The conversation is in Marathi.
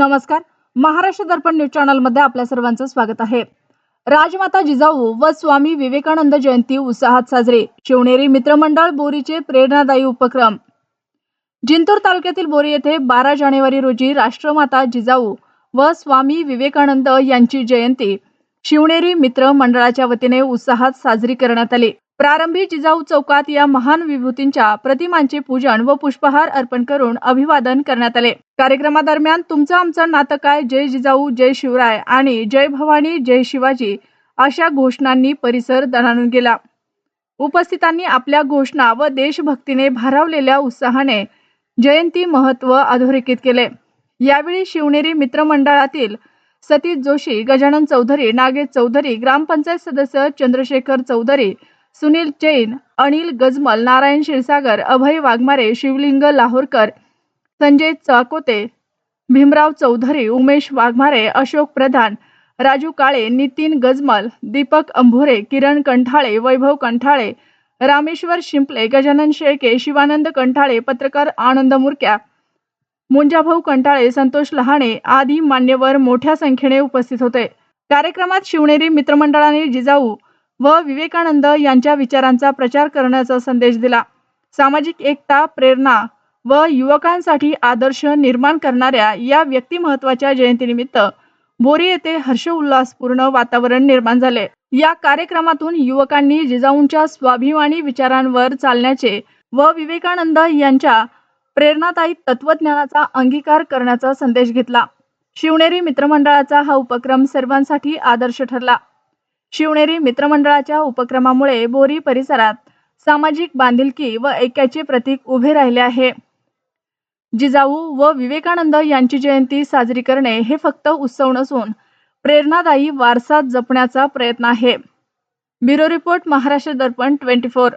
नमस्कार. महाराष्ट्र दर्पण न्यूज चॅनलमध्ये आपल्या सर्वांचं स्वागत आहे. राजमाता जिजाऊ व स्वामी विवेकानंद जयंती उत्साहात साजरी. शिवनेरी मित्रमंडळ बोरीचे प्रेरणादायी उपक्रम. जिंतूर तालुक्यातील बोरी येथे बारा जानेवारी रोजी राष्ट्रमाता जिजाऊ व स्वामी विवेकानंद यांची जयंती शिवनेरी मित्र मंडळाच्या वतीने उत्साहात साजरी करण्यात आली. प्रारंभी जिजाऊ चौकात या महान विभूतींच्या प्रतिमांचे पूजन व पुष्पहार अर्पण करून अभिवादन करण्यात आले. कार्यक्रमादरम्यान तुमचं आमचं नातं काय? जय जिजाऊ जय शिवराय आणि जय भवानी जय शिवाजी अशा घोषणांनी परिसर दणाणून गेला. उपस्थितांनी आपल्या घोषणा व देशभक्तीने भारावलेल्या उत्साहाने जयंती महत्त्व अधोरेखित केले. यावेळी शिवनेरी मित्रमंडळातील सतीश जोशी गजानन चौधरी नागेश चौधरी ग्रामपंचायत सदस्य चंद्रशेखर चौधरी सुनील जैन अनिल गजमल नारायण क्षीरसागर अभय वाघमारे शिवलिंग लाहोरकर संजय चाकोते भीमराव चौधरी उमेश वाघमारे अशोक प्रधान राजू काळे नितीन गजमल दीपक अंभोरे किरण कंठाळे वैभव कंठाळे रामेश्वर शिंपले गजानन शेळके शिवानंद कंठाळे पत्रकार आनंद मुरक्या मुंजाभाऊ कंटाळे संतोष लहाणे आदी मान्यवर मोठ्या संख्येने उपस्थित होते. कार्यक्रमात शिवनेरी मित्रमंडळाने जिजाऊ व विवेकानंद यांच्या विचारांचा प्रचार करण्याचा संदेश दिला. सामाजिक एकता प्रेरणा व युवकांसाठी आदर्श निर्माण करणाऱ्या या व्यक्तिमत्वाच्या जयंतीनिमित्त बोरी येथे हर्षोल्लासपूर्ण वातावरण निर्माण झाले. या कार्यक्रमातून युवकांनी जिजाऊंच्या स्वाभिमानी विचारांवर चालण्याचे व विवेकानंद यांच्या प्रेरणादायी तत्वज्ञानाचा अंगीकार करण्याचा संदेश घेतला. शिवनेरी मित्रमंडळाचा हा उपक्रम सर्वांसाठी आदर्श ठरला. शिवनेरी मित्रमंडळाच्या उपक्रमामुळे बोरी परिसरात सामाजिक बांधिलकी व ऐक्याचे प्रतीक उभे राहिले आहे. जिजाऊ व विवेकानंद यांची जयंती साजरी करणे हे फक्त उत्सव नसून प्रेरणादायी वारसा जपण्याचा प्रयत्न आहे. Bureau report Maharashtra Darpan twenty four.